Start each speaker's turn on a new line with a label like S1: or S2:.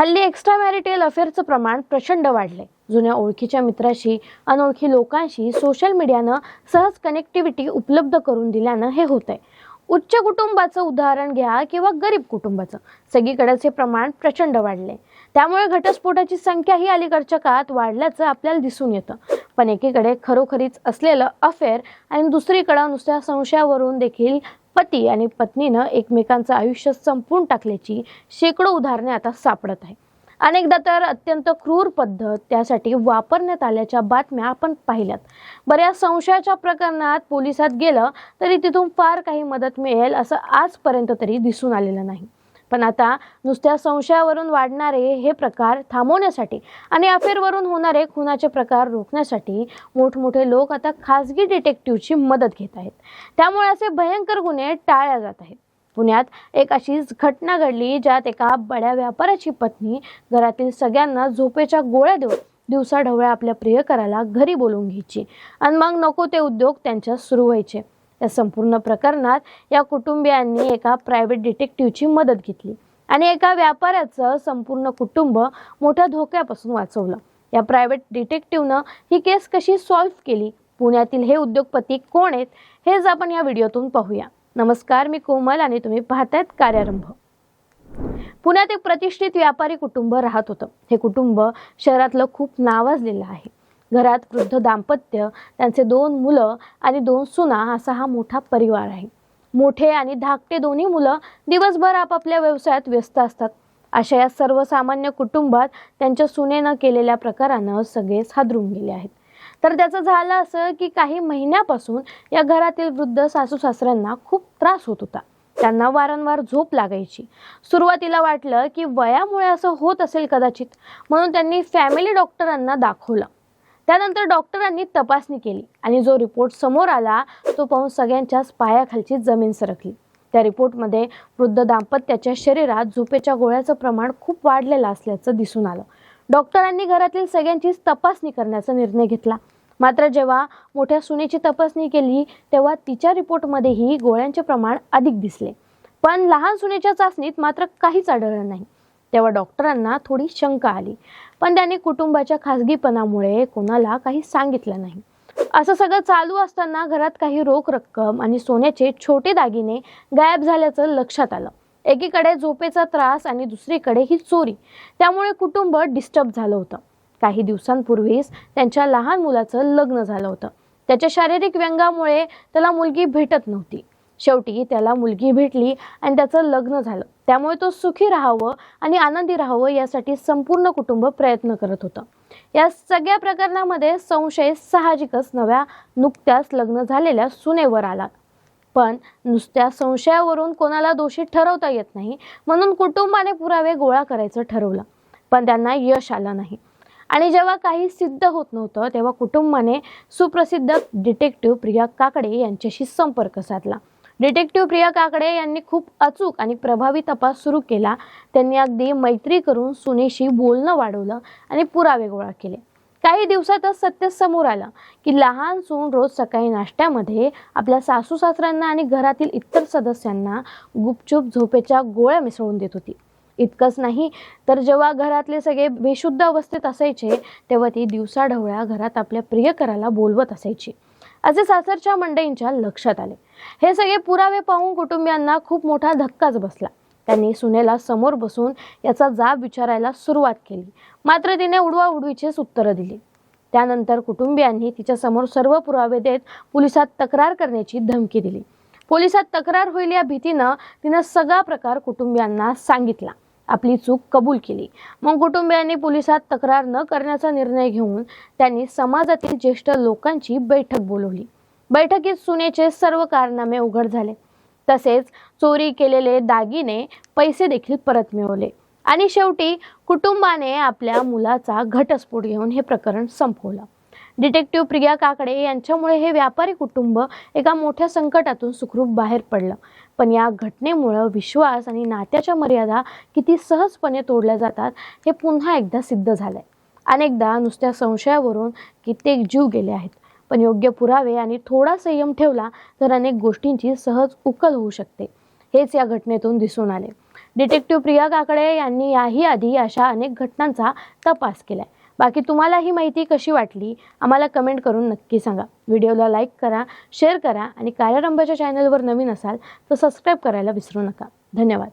S1: हल्ली extra marital अफेअरचं प्रमाण प्रचंड वाढले जुन्या ओळखीच्या मित्राशी अनोळखी लोकांशी सोशल मीडियानं सहज कनेक्टिव्हिटी उपलब्ध करून दिल्यानं हे होत आहे उच्च कुटुंबाचं उदाहरण घ्या किंवा गरीब कुटुंबाचं. सगळीकडेच हे प्रमाण प्रचंड वाढले त्यामुळे घटस्फोटाची संख्याही अलीकडच्या काळात वाढल्याचं आपल्याला दिसून येतं. पण एकीकडे खरोखरीच असलेलं अफेअर आणि दुसरीकडं नुसत्या संशयावरून देखील पती आणि पत्नीनं एकमेकांचं आयुष्य संपवून टाकल्याची शेकडो उदाहरणे आता सापडत आहे अनेकदा तर अत्यंत क्रूर पद्धत त्यासाठी वापरण्यात आल्याच्या बातम्या आपण पाहिल्यात. बऱ्याच संशयाच्या प्रकरणात पोलिसात गेलं तरी तिथून फार काही मदत मिळेल असं आजपर्यंत तरी दिसून आलेलं नाही. पण आता नुसत्या संशयावरून वाढणारे हे प्रकार थांबवण्यासाठी आणि अफेअरवरून होणारे खुनाचे प्रकार रोखण्यासाठी मोठमोठे लोक आता खाजगी डिटेक्टिव्हची मदत घेत आहेत. त्यामुळे असे भयंकर गुन्हे टाळल्या जात आहेत. पुण्यात एक अशीच घटना घडली ज्यात एका बड्या व्यापाऱ्याची पत्नी घरातील सगळ्यांना झोपेच्या गोळ्या देऊन दिवसा ढवळ्या आपल्या प्रियकराला घरी बोलवून घ्यायची. आणि मग नको ते उद्योग त्यांच्या सुरू व्हायचे. या संपूर्ण प्रकरणात या कुटुंबियांनी एका प्रायव्हेट डिटेक्टिव्हची मदत घेतली. आणि एका व्यापाऱ्याचं संपूर्ण कुटुंब मोठ्या धोक्यापासून वाचवलं. या प्रायव्हेट डिटेक्टिव्हनं ही केस कशी सॉल्व्ह केली? पुण्यातील हे उद्योगपती कोण आहेत? हेच आपण या व्हिडिओतून पाहूया. नमस्कार मी कोमल आणि तुम्ही पाहतायत कार्यारंभ. पुण्यात एक प्रतिष्ठित व्यापारी कुटुंब राहत होतं. हे कुटुंब शहरातलं खूप नावाजलेलं आहे. घरात वृद्ध दाम्पत्य त्यांचे दोन मुलं आणि दोन सुना असा हा मोठा परिवार आहे. मोठे आणि धाकटे दोन्ही मुलं दिवसभर आपापल्या व्यवसायात व्यस्त असतात. अशा या सर्वसामान्य कुटुंबात त्यांच्या सुनेनं केलेल्या प्रकारानं सगळेच हादरून गेले आहेत. तर त्याचं झालं असं की काही महिन्यापासून या घरातील वृद्ध सासू सासऱ्यांना खूप त्रास होत होता. त्यांना वारंवार झोप लागायची. सुरुवातीला वाटलं की वयामुळे असं होत असेल कदाचित म्हणून त्यांनी फॅमिली डॉक्टरांना दाखवलं. त्यानंतर डॉक्टरांनी तपासणी केली आणि जो रिपोर्ट समोर आला तो पाहून सगळ्यांच्याच पायाखालची जमीन सरकली. त्या रिपोर्टमध्ये वृद्ध दाम्पत्याच्या शरीरात झोपेच्या गोळ्याचं प्रमाण खूप वाढलेलं असल्याचं दिसून आलं. डॉक्टरांनी घरातील सगळ्यांचीच तपासणी करण्याचा निर्णय घेतला. मात्र जेव्हा मोठ्या सुनेची तपासणी केली तेव्हा तिच्या रिपोर्टमध्येही गोळ्यांचे प्रमाण अधिक दिसले. पण लहान सुनेच्या चाचणीत मात्र काहीच आढळलं नाही. तेव्हा डॉक्टरांना थोडी शंका आली. पण त्यांनी कुटुंबाच्या खासगीपणामुळे कोणाला काही सांगितलं नाही. असं सगळं चालू असताना घरात काही रोख रक्कम आणि सोन्याचे छोटे दागिने गायब झाल्याचं लक्षात आलं. एकीकडे झोपेचा त्रास आणि दुसरीकडे ही चोरी. त्यामुळे कुटुंब डिस्टर्ब झालं होतं. काही दिवसांपूर्वीच त्यांच्या लहान मुलाचं लग्न झालं होतं. त्याच्या शारीरिक व्यंगामुळे त्याला मुलगी भेटत नव्हती. शेवटी त्याला मुलगी भेटली आणि त्याचं लग्न झालं. त्यामुळे तो सुखी राहावं आणि आनंदी राहावं यासाठी संपूर्ण कुटुंब प्रयत्न करत होतं. या सगळ्या प्रकरणामध्ये संशय साहजिकच नव्या नुकत्याच लग्न झालेल्या सुनेवर आला. पण नुसत्या संशयावरून कोणाला दोषी ठरवता येत नाही म्हणून कुटुंबाने पुरावे गोळा करायचं ठरवलं. पण त्यांना यश आलं नाही. आणि जेव्हा काही सिद्ध होत नव्हतं तेव्हा कुटुंबाने सुप्रसिद्ध डिटेक्टिव्ह प्रिया काकडे यांच्याशी संपर्क साधला. डिटेक्टिव्ह प्रिया काकडे यांनी खूप अचूक आणि प्रभावी तपास सुरू केला. त्यांनी अगदी मैत्री करून सुनेशी बोलणं वाढवलं आणि पुरावे गोळा केले. काही दिवसातच सत्य समोर आलं की लहान सून रोज सकाळी नाश्त्यामध्ये आपल्या सासू सासऱ्यांना आणि घरातील इतर सदस्यांना गुपचूप झोपेच्या गोळ्या मिसळून देत होती. इतकंच नाही तर जेव्हा घरातले सगळे बेशुद्ध अवस्थेत असायचे तेव्हा ती दिवसाढवळ्या घरात आपल्या प्रियकराला बोलवत असायची. असे सासरच्या मंडईंच्या लक्षात आले. हे सगळे पुरावे पाहून कुटुंबियांना खूप मोठा धक्काच बसला. त्यांनी सुनेला समोर बसून याचा जाब विचारायला सुरुवात केली. मात्र तिने उडवाउडवीचीच उत्तरं दिली. त्यानंतर कुटुंबियांनी तिच्यासमोर सर्व पुरावे देत पोलिसात तक्रार करण्याची धमकी दिली. पोलिसात तक्रार होईल या भीतीनं तिनं सगळा प्रकार कुटुंबियांना सांगितला. आपली चूक कबूल केली. मग कुटुंबियांनी पोलिसात तक्रार न करण्याचा निर्णय घेऊन त्यांनी समाजातील ज्येष्ठ लोकांची बैठक बोलवली. बैठकीत सुनेचे सर्व कारनामे उघड झाले. तसेच चोरी केलेले दागिने पैसे देखील परत मिळवले. आणि शेवटी कुटुंबाने आपल्या मुलाचा घटस्फोट घेऊन हे प्रकरण संपवलं. डिटेक्टिव्ह प्रिया काकडे यांच्यामुळे हे व्यापारी कुटुंब एका मोठ्या संकटातून सुखरूप बाहेर पडलं. पण या घटनेमुळं विश्वास आणि नात्याच्या मर्यादा किती सहजपणे तोडल्या जातात हे पुन्हा एकदा सिद्ध झालंय. अनेकदा नुसत्या संशयावरून कित्येक जीव गेले आहेत. पण योग्य पुरावे आणि थोडा संयम ठेवला तर अनेक गोष्टींची सहज उकल होऊ शकते. हेच या घटनेतून दिसून आले. डिटेक्टिव्ह प्रिया काकडे यांनी याही आधी अशा अनेक घटनांचा तपास केलाय. बाकी तुम्हाला ही माहिती कशी वाटली आम्हाला कमेंट करून नक्की सांगा. व्हिडिओला लाईक करा शेअर करा आणि कार्यरंभाच्या चॅनलवर नवीन असाल तर सबस्क्राईब करायला विसरू नका. धन्यवाद.